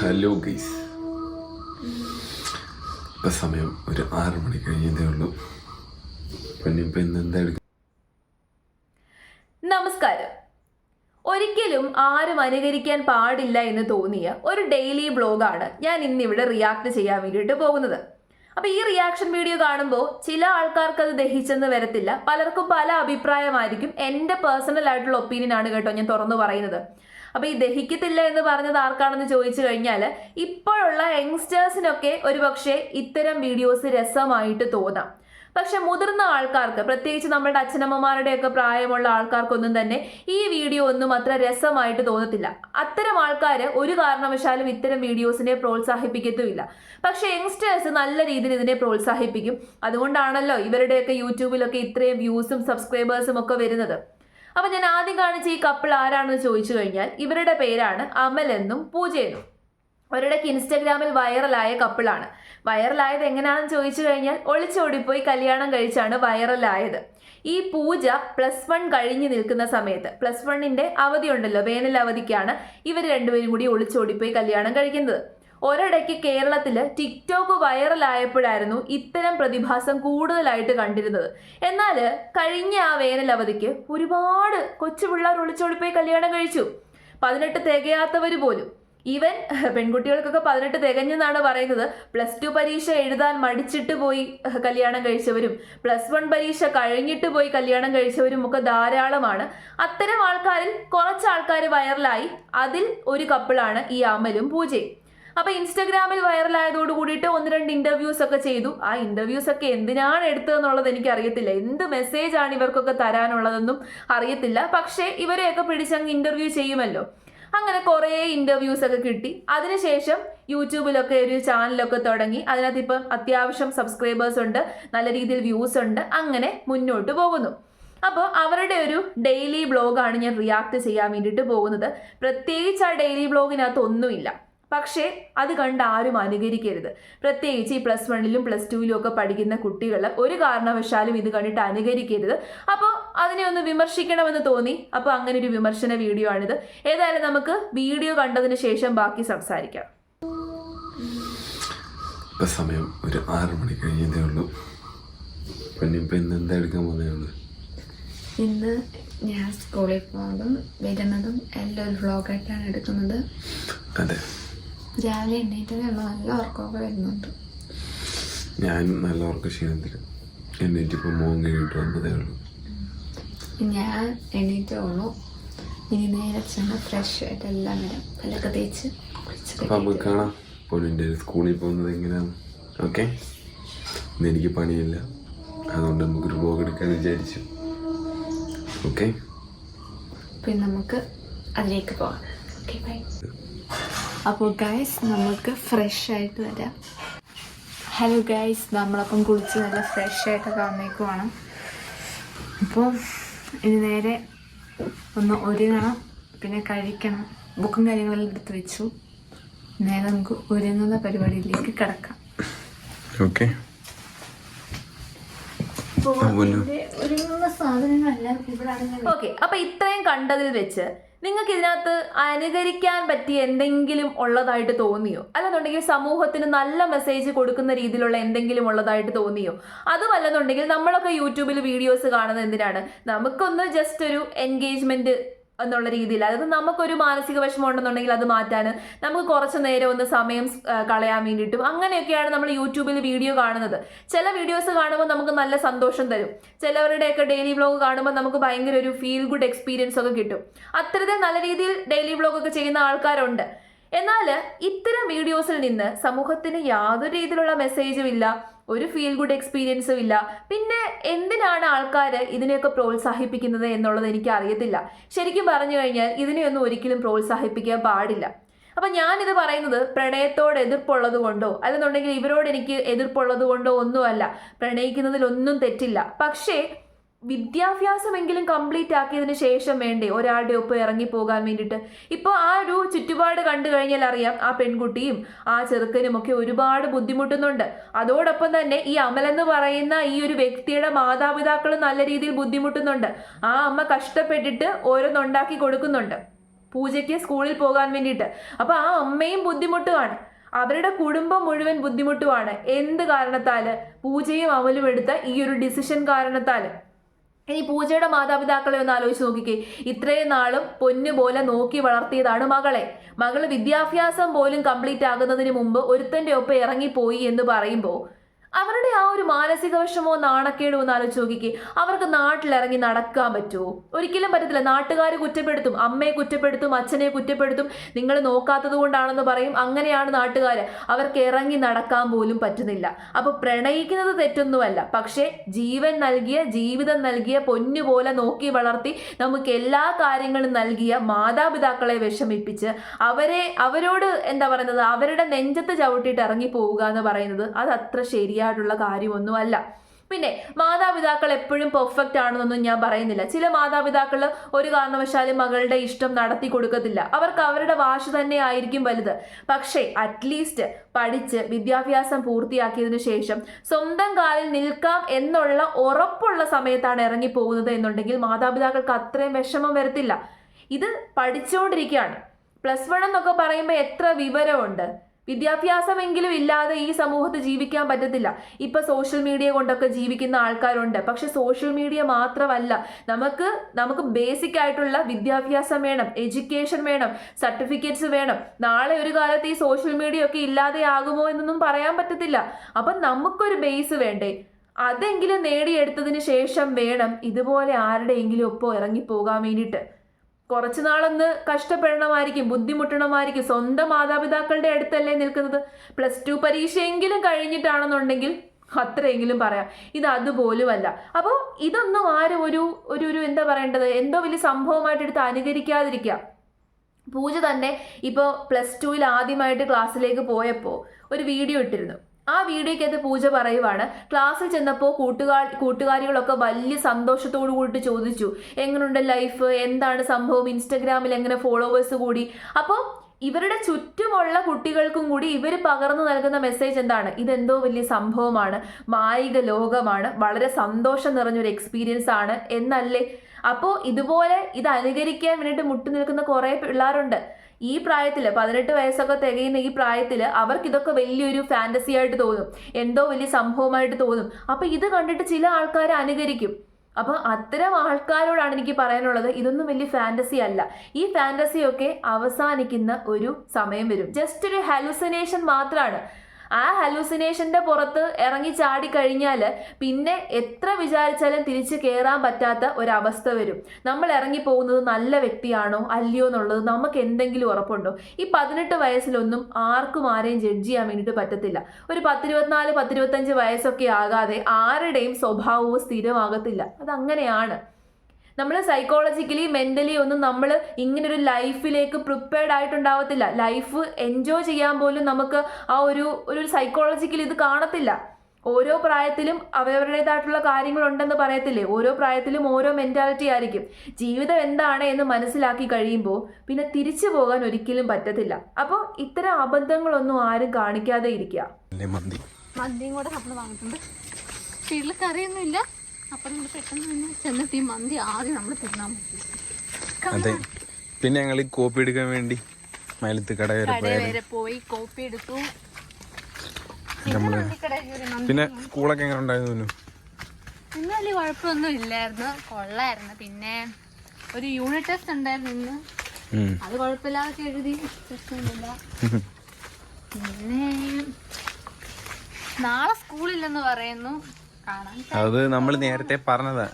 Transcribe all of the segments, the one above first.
Hello guys. ഇപ്പം സമയം ഒരു ആറ് മണി കഴിഞ്ഞതേ ഉള്ളൂ. പിന്നെ ഇപ്പം ഇന്ന് എന്താ നമസ്കാരം. ഒരിക്കലും ആരും അനുകരിക്കാൻ പാടില്ല എന്ന് തോന്നിയ ഒരു ഡെയിലി ബ്ലോഗാണ് ഞാൻ ഇന്നിവിടെ റിയാക്ട് ചെയ്യാൻ വേണ്ടിയിട്ട് പോകുന്നത്. അപ്പൊ ഈ റിയാക്ഷൻ വീഡിയോ കാണുമ്പോൾ ചില ആൾക്കാർക്ക് അത് ദഹിച്ചെന്ന് വരത്തില്ല. പലർക്കും പല അഭിപ്രായമായിരിക്കും. എന്റെ പേഴ്സണൽ ആയിട്ടുള്ള ഒപ്പീനിയൻ ആണ് കേട്ടോ ഞാൻ തുറന്നു പറയുന്നത്. അപ്പൊ ഈ ദഹിക്കത്തില്ല എന്ന് പറഞ്ഞത് ആർക്കാണെന്ന് ചോദിച്ചു കഴിഞ്ഞാൽ ഇപ്പോഴുള്ള യങ്സ്റ്റേഴ്സിനൊക്കെ ഒരുപക്ഷെ ഇത്തരം വീഡിയോസ് രസമായിട്ട് തോന്നാം. പക്ഷെ മുതിർന്ന ആൾക്കാർക്ക് പ്രത്യേകിച്ച് നമ്മുടെ അച്ഛനമ്മമാരുടെയൊക്കെ പ്രായമുള്ള ആൾക്കാർക്കൊന്നും തന്നെ ഈ വീഡിയോ ഒന്നും അത്ര രസമായിട്ട് തോന്നത്തില്ല. അത്തരം ആൾക്കാർ ഒരു കാരണവശാലും ഇത്തരം വീഡിയോസിനെ പ്രോത്സാഹിപ്പിക്കത്തുമില്ല. പക്ഷെ യങ്സ്റ്റേഴ്സ് നല്ല രീതിയിൽ ഇതിനെ പ്രോത്സാഹിപ്പിക്കും. അതുകൊണ്ടാണല്ലോ ഇവരുടെയൊക്കെ യൂട്യൂബിലൊക്കെ ഇത്രയും വ്യൂസും സബ്സ്ക്രൈബേഴ്സും ഒക്കെ വരുന്നത്. അപ്പൊ ഞാൻ ആദ്യം കാണിച്ച ഈ കപ്പിൾ ആരാണെന്ന് ചോദിച്ചു കഴിഞ്ഞാൽ ഇവരുടെ പേരാണ് അമൽ എന്നും പൂജ എന്നും. അവരുടെ ഇൻസ്റ്റഗ്രാമിൽ വൈറലായ കപ്പിളാണ് വൈറലായത് എങ്ങനെയാണെന്ന് ചോദിച്ചു കഴിഞ്ഞാൽ ഒളിച്ചോടിപ്പോയി കല്യാണം കഴിച്ചാണ് വൈറലായത്. ഈ പൂജ പ്ലസ് വൺ കഴിഞ്ഞ് നിൽക്കുന്ന സമയത്ത് പ്ലസ് വണ്ണിന്റെ അവധി ഉണ്ടല്ലോ വേനൽ അവധിക്കാണ് ഇവർ രണ്ടുപേരും കൂടി ഒളിച്ചോടിപ്പോയി കല്യാണം കഴിക്കുന്നത്. ഒരിടയ്ക്ക് കേരളത്തിൽ ടിക്ടോക്ക് വൈറലായപ്പോഴായിരുന്നു ഇത്തരം പ്രതിഭാസം കൂടുതലായിട്ട് കണ്ടിരുന്നത്. എന്നാൽ കഴിഞ്ഞ ആ വേനൽ അവധിക്ക് ഒരുപാട് കൊച്ചു പിള്ളേർ ഒളിച്ചോടിപ്പോയി കല്യാണം കഴിച്ചു. പതിനെട്ട് തികയാത്തവർ പോലും. ഈവൻ പെൺകുട്ടികൾക്കൊക്കെ പതിനെട്ട് തികഞ്ഞെന്നാണ് പറയുന്നത്. പ്ലസ് ടു പരീക്ഷ എഴുതാൻ മടിച്ചിട്ട് പോയി കല്യാണം കഴിച്ചവരും പ്ലസ് വൺ പരീക്ഷ കഴിഞ്ഞിട്ട് പോയി കല്യാണം കഴിച്ചവരും ഒക്കെ ധാരാളമാണ്. അത്തരം ആൾക്കാരിൽ കുറച്ച് ആൾക്കാർ വൈറലായി. അതിൽ ഒരു കപ്പിളാണ് ഈ അമലും പൂജയും. അപ്പൊ ഇൻസ്റ്റഗ്രാമിൽ വൈറലായതോട് കൂടിയിട്ട് ഒന്ന് രണ്ട് ഇന്റർവ്യൂസ് ഒക്കെ ചെയ്തു. ആ ഇന്റർവ്യൂസ് ഒക്കെ എന്തിനാണ് എടുത്തതെന്നുള്ളത് എനിക്ക് അറിയത്തില്ല എന്ത് മെസ്സേജ് ആണ് ഇവർക്കൊക്കെ തരാനുള്ളതെന്നും അറിയത്തില്ല. പക്ഷേ ഇവരെയൊക്കെ പിടിച്ചങ്ങ് ഇന്റർവ്യൂ ചെയ്യുമല്ലോ. അങ്ങനെ കുറേ ഇന്റർവ്യൂസ് ഒക്കെ കിട്ടി. അതിനുശേഷം യൂട്യൂബിലൊക്കെ ഒരു ചാനലൊക്കെ തുടങ്ങി. അതിനകത്ത് ഇപ്പം അത്യാവശ്യം സബ്സ്ക്രൈബേഴ്സ് ഉണ്ട്. നല്ല രീതിയിൽ വ്യൂസ് ഉണ്ട്. അങ്ങനെ മുന്നോട്ട് പോകുന്നു. അപ്പോൾ അവരുടെ ഒരു ഡെയിലി ബ്ലോഗാണ് ഞാൻ റിയാക്ട് ചെയ്യാൻ വേണ്ടിയിട്ട് പോകുന്നത്. പ്രത്യേകിച്ച് ആ ഡെയിലി ബ്ലോഗിനകത്ത് ഒന്നുമില്ല. പക്ഷേ അത് കണ്ട് ആരും അനുകരിക്കരുത്. പ്രത്യേകിച്ച് ഈ പ്ലസ് വണ്ണിലും പ്ലസ് ടുവിലും ഒക്കെ പഠിക്കുന്ന കുട്ടികൾ ഒരു കാരണവശാലും ഇത് കണ്ടിട്ട് അനുകരിക്കരുത്. അപ്പോൾ അതിനെ ഒന്ന് വിമർശിക്കണമെന്ന് തോന്നി. അപ്പോൾ അങ്ങനെ ഒരു വിമർശന വീഡിയോ ആണിത്. ഏതായാലും നമുക്ക് വീഡിയോ കണ്ടതിന് ശേഷം ബാക്കി സംസാരിക്കാം. ഇപ്പം സമയം ഒരു ആറ് മണി കഴിഞ്ഞതേ ഉള്ളൂ. പിന്നെ ഇപ്പം ഇന്ന് എന്താ എടുക്കാൻ പോകുന്നത് ഇന്ന് ഞാൻ സ്കൂളിൽ പോകുന്നതും വരുന്നതും എല്ലാം ഒരു വ്ളോഗായിട്ടാണ് എടുക്കുന്നത്. അതെ. രാവിലെ എണ്ണീറ്റ് നല്ല ഉറക്കമൊക്കെ വരുന്നുണ്ട്. ഞാൻ നല്ല ഉറക്ക ക്ഷീണത്തിൽ എന്നിട്ടിപ്പോൾ മോൻ കഴിഞ്ഞിട്ട് വന്നതേ ഉള്ളൂ. ഞാൻ എണീറ്റേ ഉള്ളൂ ഇനി നേരെ ചെന്ന് ഫ്രഷ് ആയിട്ട് എല്ലാം വരാം. പല്ലൊക്കെ തേച്ച് കുളിച്ച് അപ്പം നമുക്ക് കാണാം. പൊന്നിന്റെ സ്കൂളിൽ പോകുന്നത് എങ്ങനെയാണ്? ഓക്കെ? എനിക്ക് പണിയില്ല. അതുകൊണ്ട് നമുക്കൊരു ബ്ലോഗ് എടുക്കാൻ വിചാരിച്ചു. ഓക്കെ? പിന്നെ നമുക്ക് അതിലേക്ക് പോകാം. ഓക്കെ ബൈ അപ്പോൾ ഗൈസ് നമുക്ക് ഫ്രഷ് ആയിട്ട് വരാം. ഹലോ ഗൈസ് നമ്മളപ്പം കുളിച്ച് നല്ല ഫ്രഷ് ആയിട്ടൊക്കെ വന്നേക്കുവാണ്. അപ്പോൾ ഇനി നേരെ ഒന്ന് ഒരുങ്ങണം പിന്നെ കഴിക്കണം. ബുക്കും കാര്യങ്ങളെല്ലാം എടുത്ത് വെച്ചു. നേരെ നമുക്ക് ഒരുങ്ങുന്ന പരിപാടിയിലേക്ക് കിടക്കാം. ഓക്കെ ഒരുങ്ങുന്ന സാധനങ്ങളെല്ലാം ഇവിടെ ഓക്കെ അപ്പൊ ഇത്രയും കണ്ടതിൽ വെച്ച് നിങ്ങൾക്ക് ഇതിനകത്ത് അനുകരിക്കാൻ പറ്റിയ എന്തെങ്കിലും ഉള്ളതായിട്ട് തോന്നിയോ? അല്ലെന്നുണ്ടെങ്കിൽ സമൂഹത്തിന് നല്ല മെസ്സേജ് കൊടുക്കുന്ന രീതിയിലുള്ള എന്തെങ്കിലും ഉള്ളതായിട്ട് തോന്നിയോ? അതുമല്ലെന്നുണ്ടെങ്കിൽ നമ്മളൊക്കെ യൂട്യൂബിൽ വീഡിയോസ് കാണുന്നത് എന്തിനാണ്? നമുക്കൊന്ന് ജസ്റ്റ് ഒരു എൻഗേജ്മെന്റ് എന്നുള്ള രീതിയിൽ. അതായത് നമുക്കൊരു മാനസിക വിഷമം ഉണ്ടെന്നുണ്ടെങ്കിൽ അത് മാറ്റാൻ നമുക്ക് കുറച്ച് നേരം ഒന്ന് സമയം കളയാൻ വേണ്ടിയിട്ടും അങ്ങനെയൊക്കെയാണ് നമ്മൾ യൂട്യൂബിൽ വീഡിയോ കാണുന്നത്. ചില വീഡിയോസ് കാണുമ്പോൾ നമുക്ക് നല്ല സന്തോഷം തരും. ചിലവരുടെയൊക്കെ ഡെയിലി വ്ലോഗ് കാണുമ്പോൾ നമുക്ക് ഭയങ്കര ഒരു ഫീൽ ഗുഡ് എക്സ്പീരിയൻസ് ഒക്കെ കിട്ടും. അത്തരത്തിൽ നല്ല രീതിയിൽ ഡെയിലി വ്ലോഗ് ഒക്കെ ചെയ്യുന്ന ആൾക്കാരുണ്ട്. എന്നാൽ ഇത്തരം വീഡിയോസിൽ നിന്ന് സമൂഹത്തിന് യാതൊരു രീതിയിലുള്ള മെസ്സേജും ഇല്ല ഒരു ഫീൽ ഗുഡ് എക്സ്പീരിയൻസും ഇല്ല. പിന്നെ എന്തിനാണ് ആൾക്കാർ ഇതിനെയൊക്കെ പ്രോത്സാഹിപ്പിക്കുന്നത് എന്നുള്ളത് എനിക്ക് അറിയത്തില്ല. ശരിക്കും പറഞ്ഞു കഴിഞ്ഞാൽ ഇതിനെയൊന്നും ഒരിക്കലും പ്രോത്സാഹിപ്പിക്കാൻ പാടില്ല. അപ്പൊ ഞാനിത് പറയുന്നത് പ്രണയത്തോട് എതിർപ്പുള്ളത് കൊണ്ടോ അല്ലെന്നുണ്ടെങ്കിൽ ഇവരോട് എനിക്ക് എതിർപ്പുള്ളത് കൊണ്ടോ ഒന്നുമല്ല. പ്രണയിക്കുന്നതിലൊന്നും തെറ്റില്ല. പക്ഷേ വിദ്യാഭ്യാസമെങ്കിലും കംപ്ലീറ്റ് ആക്കിയതിന് ശേഷം വേണ്ടേ ഒരാളുടെ ഒപ്പം ഇറങ്ങി പോകാൻ വേണ്ടിയിട്ട്? ഇപ്പോൾ ആ ഒരു ചുറ്റുപാട് കണ്ടു കഴിഞ്ഞാൽ അറിയാം ആ പെൺകുട്ടിയും ആ ചെറുക്കനും ഒക്കെ ഒരുപാട് ബുദ്ധിമുട്ടുന്നുണ്ട്. അതോടൊപ്പം തന്നെ ഈ അമലെന്ന് പറയുന്ന ഈ ഒരു വ്യക്തിയുടെ മാതാപിതാക്കളും നല്ല രീതിയിൽ ബുദ്ധിമുട്ടുന്നുണ്ട്. ആ അമ്മ കഷ്ടപ്പെട്ടിട്ട് ഓരോന്നുണ്ടാക്കി കൊടുക്കുന്നുണ്ട് പൂജയ്ക്ക് സ്കൂളിൽ പോകാൻ വേണ്ടിയിട്ട്. അപ്പോൾ ആ അമ്മയും ബുദ്ധിമുട്ടുമാണ് അവരുടെ കുടുംബം മുഴുവൻ ബുദ്ധിമുട്ടുമാണ് എന്ത് കാരണത്താൽ? പൂജയും അമലും എടുത്ത ഈ ഒരു ഡിസിഷൻ കാരണത്താൽ. ഇനി പൂജയുടെ മാതാപിതാക്കളെ ഒന്ന് ആലോചിച്ച് നോക്കിക്കേ. ഇത്രയും നാളും പൊന്നു പോലെ നോക്കി വളർത്തിയതാണ് മകളെ. മകൾ വിദ്യാഭ്യാസം പോലും കംപ്ലീറ്റ് ആകുന്നതിന് മുമ്പ് ഒരുത്തന്റെ ഒപ്പം ഇറങ്ങിപ്പോയി എന്ന് പറയുമ്പോൾ അവരുടെ ആ ഒരു മാനസിക വിഷമോ നാണക്കേടോ എന്ന് ആലോചിച്ച് നോക്കിക്ക്. അവർക്ക് നാട്ടിലിറങ്ങി നടക്കാൻ പറ്റുമോ? ഒരിക്കലും പറ്റത്തില്ല. നാട്ടുകാർ കുറ്റപ്പെടുത്തും. അമ്മയെ കുറ്റപ്പെടുത്തും. അച്ഛനെ കുറ്റപ്പെടുത്തും. നിങ്ങൾ നോക്കാത്തത് കൊണ്ടാണെന്ന് പറയും. അങ്ങനെയാണ് നാട്ടുകാർ അവർക്ക് ഇറങ്ങി നടക്കാൻ പോലും പറ്റുന്നില്ല. അപ്പൊ പ്രണയിക്കുന്നത് തെറ്റൊന്നുമല്ല. പക്ഷേ ജീവൻ നൽകിയ ജീവിതം നൽകിയ പൊന്നുപോലെ നോക്കി വളർത്തി നമുക്ക് എല്ലാ കാര്യങ്ങളും നൽകിയ മാതാപിതാക്കളെ വിഷമിപ്പിച്ച് അവരെ അവരോട് എന്താ പറയുന്നത്? അവരുടെ നെഞ്ചത്ത് ചവിട്ടിയിട്ട് ഇറങ്ങി പോവുക എന്ന് പറയുന്നത് അത് അത്ര ശരിയായിട്ടുള്ള കാര്യമൊന്നുമല്ല. പിന്നെ മാതാപിതാക്കൾ എപ്പോഴും പെർഫെക്റ്റ് ആണെന്നൊന്നും ഞാൻ പറയുന്നില്ല. ചില മാതാപിതാക്കൾ ഒരു കാരണവശാലും മകളുടെ ഇഷ്ടം നടത്തി കൊടുക്കത്തില്ല. അവർക്ക് അവരുടെ വാശി തന്നെ ആയിരിക്കും വലുത്. പക്ഷേ അറ്റ്ലീസ്റ്റ് പഠിച്ച് വിദ്യാഭ്യാസം പൂർത്തിയാക്കിയതിനു ശേഷം സ്വന്തം കാലിൽ നിൽക്കാം എന്നുള്ള ഉറപ്പുള്ള സമയത്താണ് ഇറങ്ങി പോകുന്നത് എന്നുണ്ടെങ്കിൽ മാതാപിതാക്കൾക്ക് അത്രയും വിഷമം വരത്തില്ല. ഇത് പഠിച്ചുകൊണ്ടിരിക്കുകയാണ് പ്ലസ് വൺ എന്നൊക്കെ പറയുമ്പോൾ എത്ര വിവരമുണ്ട്? വിദ്യാഭ്യാസമെങ്കിലും ഇല്ലാതെ ഈ സമൂഹത്ത് ജീവിക്കാൻ പറ്റത്തില്ല. ഇപ്പൊ സോഷ്യൽ മീഡിയ കൊണ്ടൊക്കെ ജീവിക്കുന്ന ആൾക്കാരുണ്ട്. പക്ഷെ സോഷ്യൽ മീഡിയ മാത്രമല്ല നമുക്ക് നമുക്ക് ബേസിക് ആയിട്ടുള്ള വിദ്യാഭ്യാസം വേണം എഡ്യൂക്കേഷൻ വേണം സർട്ടിഫിക്കറ്റ്സ് വേണം. നാളെ ഒരു കാലത്ത് ഈ സോഷ്യൽ മീഡിയ ഒക്കെ ഇല്ലാതെ ആകുമോ എന്നൊന്നും പറയാൻ പറ്റത്തില്ല. അപ്പം നമുക്കൊരു ബേസ് വേണ്ടേ? അതെങ്കിലും നേടിയെടുത്തതിന് ശേഷം വേണം ഇതുപോലെ ആരുടെയെങ്കിലും ഒപ്പം ഇറങ്ങി പോകാൻ വേണ്ടിയിട്ട്. കുറച്ചു നാളൊന്ന് കഷ്ടപ്പെടണമായിരിക്കും ബുദ്ധിമുട്ടണമായിരിക്കും. സ്വന്തം മാതാപിതാക്കളുടെ അടുത്തല്ലേ നിൽക്കുന്നത്. പ്ലസ് ടു പരീക്ഷയെങ്കിലും കഴിഞ്ഞിട്ടാണെന്നുണ്ടെങ്കിൽ അത്രയെങ്കിലും പറയാം. ഇത് അതുപോലുമല്ല. അപ്പോൾ ഇതൊന്നും ആരും ഒരു ഒരു ഒരു എന്താ പറയേണ്ടത്? എന്തോ വലിയ സംഭവമായിട്ട് എടുത്ത് അനുകരിക്കാതിരിക്കുക. പൂജ തന്നെ ഇപ്പോൾ പ്ലസ് ടുവിൽ ആദ്യമായിട്ട് ക്ലാസ്സിലേക്ക് പോയപ്പോൾ ഒരു വീഡിയോ ഇട്ടിരുന്നു. ആ വീഡിയോയ്ക്കകത്ത് പൂജ പറയുവാണ്. ക്ലാസ്സിൽ ചെന്നപ്പോൾ കൂട്ടുകാർ കൂട്ടുകാരികളൊക്കെ വലിയ സന്തോഷത്തോടു കൂടിയിട്ട് ചോദിച്ചു. എങ്ങനെയുണ്ട് ലൈഫ്? എന്താണ് സംഭവം? ഇൻസ്റ്റഗ്രാമിൽ എങ്ങനെ ഫോളോവേഴ്സ് കൂടി? അപ്പോൾ ഇവരുടെ ചുറ്റുമുള്ള കുട്ടികൾക്കും കൂടി ഇവർ പകർന്നു നൽകുന്ന മെസ്സേജ് എന്താണ്? ഇതെന്തോ വലിയ സംഭവമാണ്. മായിക ലോകമാണ്. വളരെ സന്തോഷം നിറഞ്ഞൊരു എക്സ്പീരിയൻസ് ആണ് എന്നല്ലേ? അപ്പോൾ ഇതുപോലെ ഇത് അനുകരിക്കാൻ വേണ്ടിയിട്ട് മുട്ടി നിൽക്കുന്ന കുറേ പിള്ളേരുണ്ട്. ഈ പ്രായത്തിൽ പതിനെട്ട് വയസ്സൊക്കെ തികയുന്ന ഈ പ്രായത്തിൽ അവർക്ക് ഇതൊക്കെ വലിയൊരു ഫാന്റസി ആയിട്ട് തോന്നും. എന്തോ വലിയ സംഭവമായിട്ട് തോന്നും. അപ്പൊ ഇത് കണ്ടിട്ട് ചില ആൾക്കാർ അനുകരിക്കും. അപ്പോൾ അത്തരം ആൾക്കാരോടാണ് എനിക്ക് പറയാനുള്ളത് ഇതൊന്നും വലിയ ഫാന്റസി അല്ല. ഈ ഫാന്റസിയൊക്കെ അവസാനിക്കുന്ന ഒരു സമയം വരും. ജസ്റ്റ് ഒരു ഹാലുസിനേഷൻ മാത്രമാണ് ആ ഹലൂസിനേഷന്റെ പുറത്ത് ഇറങ്ങി ചാടി കഴിഞ്ഞാൽ പിന്നെ എത്ര വിചാരിച്ചാലും തിരിച്ച് കയറാൻ പറ്റാത്ത ഒരവസ്ഥ വരും. നമ്മൾ ഇറങ്ങി പോകുന്നത് നല്ല വ്യക്തിയാണോ അല്ലയോ എന്നുള്ളത് നമുക്ക് എന്തെങ്കിലും ഉറപ്പുണ്ടോ? ഈ പതിനെട്ട് വയസ്സിലൊന്നും ആർക്കും ആരെയും ജഡ്ജ് ചെയ്യാൻ വേണ്ടിയിട്ട് പറ്റത്തില്ല. ഒരു പത്തിരുപത്തിനാല് പത്തിരുപത്തഞ്ച് വയസ്സൊക്കെ ആകാതെ ആരുടെയും സ്വഭാവവും സ്ഥിരമാകത്തില്ല. അതങ്ങനെയാണ്. നമ്മൾ സൈക്കോളജിക്കലി മെന്റലി ഒന്നും നമ്മൾ ഇങ്ങനെ ഒരു ലൈഫിലേക്ക് പ്രിപ്പയർഡ് ആയിട്ടുണ്ടാവത്തില്ല. ലൈഫ് എൻജോയ് ചെയ്യാൻ പോലും നമുക്ക് ആ ഒരു ഒരു സൈക്കോളജിക്കലി ഇത് കാണത്തില്ല. ഓരോ പ്രായത്തിലും അവരവരുടേതായിട്ടുള്ള കാര്യങ്ങളുണ്ടെന്ന് പറയത്തില്ലേ? ഓരോ പ്രായത്തിലും ഓരോ മെന്റാലിറ്റി ആയിരിക്കും. ജീവിതം എന്താണ് എന്ന് മനസ്സിലാക്കി കഴിയുമ്പോൾ പിന്നെ തിരിച്ചു പോകാൻ ഒരിക്കലും പറ്റത്തില്ല. അപ്പോൾ ഇത്തരം അബദ്ധങ്ങളൊന്നും ആരും കാണിക്കാതെ ഇരിക്കുക മന്തിയും കൂടെ നമ്മൾ വാങ്ങിയിട്ടുണ്ട്. വീട്ടിൽ കറിയൊന്നുമില്ല അപ്പം നമ്മൾ പെട്ടെന്ന് തന്നെ ചെന്നിട്ട് ഈ മന്തി ആദ്യം നമ്മൾ തിന്നാൻ അതെ. പിന്നെ ഞങ്ങൾ ഈ കോപ്പി എടുക്കാൻ വേണ്ടി മലത്ത് കട വരെ പോയി കോപ്പി എടുത്തു. നമ്മൾ പിന്നെ സ്കൂളൊക്കെ എങ്ങനെ ഉണ്ടായിരുന്നു ഇന്ന് വലിയ കുഴപ്പമൊന്നും ഇല്ലായിരുന്നു. കൊള്ളായിരുന്നു. പിന്നെ ഒരു യൂണിറ്റ് ടെസ്റ്റ് ഉണ്ടായിരുന്നു ഇന്ന്. അത് കുഴപ്പമില്ലാതെ എഴുതി. പ്രശ്നമൊന്നുമില്ല. പിന്നെ നാളെ സ്കൂളില്ലെന്ന് പറയുന്നു. അത് നമ്മൾ നേരത്തെ പറഞ്ഞതാ.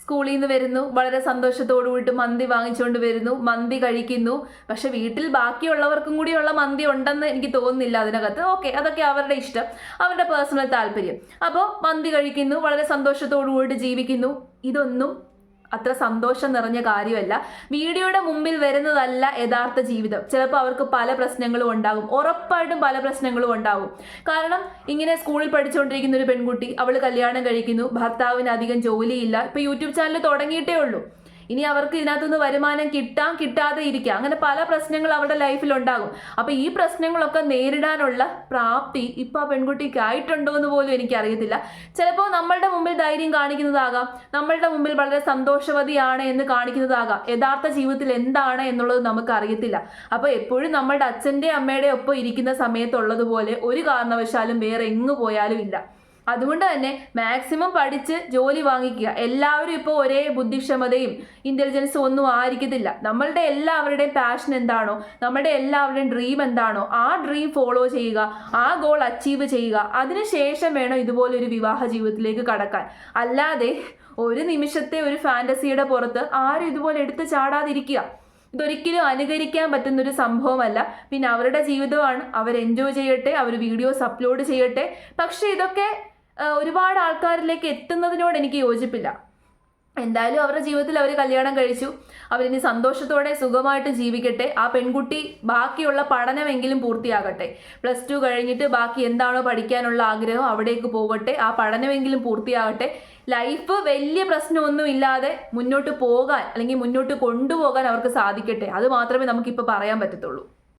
സ്കൂളിൽ നിന്ന് വരുന്നു. വളരെ സന്തോഷത്തോടു കൂടി മന്തി വാങ്ങിച്ചുകൊണ്ട് വരുന്നു. മന്തി കഴിക്കുന്നു. പക്ഷെ വീട്ടിൽ ബാക്കിയുള്ളവർക്കും കൂടിയുള്ള മന്തി ഉണ്ടെന്ന് എനിക്ക് തോന്നുന്നില്ല അതിനകത്ത്. ഓക്കെ അതൊക്കെ അവരുടെ ഇഷ്ടം. അവരുടെ പേഴ്സണൽ താല്പര്യം. അപ്പോൾ മന്തി കഴിക്കുന്നു വളരെ സന്തോഷത്തോടു കൂടി ജീവിക്കുന്നു. ഇതൊന്നും അത്ര സന്തോഷം നിറഞ്ഞ കാര്യമല്ല. വീഡിയോയുടെ മുമ്പിൽ വരുന്നതല്ല യഥാർത്ഥ ജീവിതം. ചിലപ്പോൾ അവർക്ക് പല പ്രശ്നങ്ങളും ഉണ്ടാകും. ഉറപ്പായിട്ടും പല പ്രശ്നങ്ങളും ഉണ്ടാകും. കാരണം ഇങ്ങനെ സ്കൂളിൽ പഠിച്ചുകൊണ്ടിരിക്കുന്ന ഒരു പെൺകുട്ടി അവൾ കല്യാണം കഴിക്കുന്നു ഭർത്താവിന് അധികം ജോലിയില്ല. ഇപ്പൊ യൂട്യൂബ് ചാനൽ തുടങ്ങിയിട്ടേ ഉള്ളൂ. ഇനി അവർക്ക് ഇതിനകത്തുനിന്ന് വരുമാനം കിട്ടാം കിട്ടാതെ ഇരിക്കാം. അങ്ങനെ പല പ്രശ്നങ്ങൾ അവരുടെ ലൈഫിൽ ഉണ്ടാകും. അപ്പൊ ഈ പ്രശ്നങ്ങളൊക്കെ നേരിടാനുള്ള പ്രാപ്തി ഇപ്പൊ ആ പെൺകുട്ടിക്ക് ആയിട്ടുണ്ടോ എന്ന് പോലും എനിക്കറിയത്തില്ല. ചിലപ്പോൾ നമ്മളുടെ മുമ്പിൽ ധൈര്യം കാണിക്കുന്നതാകാം. നമ്മളുടെ മുമ്പിൽ വളരെ സന്തോഷവതിയാണ് എന്ന് കാണിക്കുന്നതാകാം. യഥാർത്ഥ ജീവിതത്തിൽ എന്താണ് എന്നുള്ളത് നമുക്ക് അറിയത്തില്ല അപ്പൊ എപ്പോഴും നമ്മളുടെ അച്ഛന്റെ അമ്മയുടെ ഒപ്പം ഇരിക്കുന്ന സമയത്തുള്ളതുപോലെ ഒരു കാരണവശാലും വേറെ എങ്ങു പോയാലും ഇല്ല. അതുകൊണ്ട് തന്നെ മാക്സിമം പഠിച്ച് ജോലി വാങ്ങിക്കുക. എല്ലാവരും ഇപ്പോൾ ഒരേ ബുദ്ധിക്ഷമതയും ഇന്റലിജൻസും ഒന്നും ആയിരിക്കത്തില്ല. നമ്മളുടെ എല്ലാവരുടെയും പാഷൻ എന്താണോ നമ്മുടെ എല്ലാവരുടെയും ഡ്രീം എന്താണോ ആ ഡ്രീം ഫോളോ ചെയ്യുക ആ ഗോൾ അച്ചീവ് ചെയ്യുക. അതിനുശേഷം വേണം ഇതുപോലൊരു വിവാഹ ജീവിതത്തിലേക്ക് കടക്കാൻ. അല്ലാതെ ഒരു നിമിഷത്തെ ഒരു ഫാന്റസിയുടെ പുറത്ത് ആരും ഇതുപോലെ എടുത്ത് ചാടാതിരിക്കുക. ഇതൊരിക്കലും അനുകരിക്കാൻ പറ്റുന്ന ഒരു സംഭവമല്ല. പിന്നെ അവരുടെ ജീവിതമാണ്. അവർ എൻജോയ് ചെയ്യട്ടെ അവർ വീഡിയോസ് അപ്ലോഡ് ചെയ്യട്ടെ. പക്ഷേ ഇതൊക്കെ ഒരുപാട് ആൾക്കാരിലേക്ക് എത്തുന്നതിനോട് എനിക്ക് യോജിപ്പില്ല. എന്തായാലും അവരുടെ ജീവിതത്തിൽ അവർ കല്യാണം കഴിച്ചു. അവരിനി സന്തോഷത്തോടെ സുഖമായിട്ട് ജീവിക്കട്ടെ. ആ പെൺകുട്ടി ബാക്കിയുള്ള പഠനമെങ്കിലും പൂർത്തിയാകട്ടെ. പ്ലസ് ടു കഴിഞ്ഞിട്ട് ബാക്കി എന്താണോ പഠിക്കാനുള്ള ആഗ്രഹം അവിടേക്ക് പോകട്ടെ. ആ പഠനമെങ്കിലും പൂർത്തിയാകട്ടെ. ലൈഫ് വലിയ പ്രശ്നമൊന്നുമില്ലാതെ മുന്നോട്ട് പോകാൻ അല്ലെങ്കിൽ മുന്നോട്ട് കൊണ്ടുപോകാൻ അവർക്ക് സാധിക്കട്ടെ. അത് മാത്രമേ നമുക്കിപ്പോൾ പറയാൻ പറ്റത്തുള്ളൂ.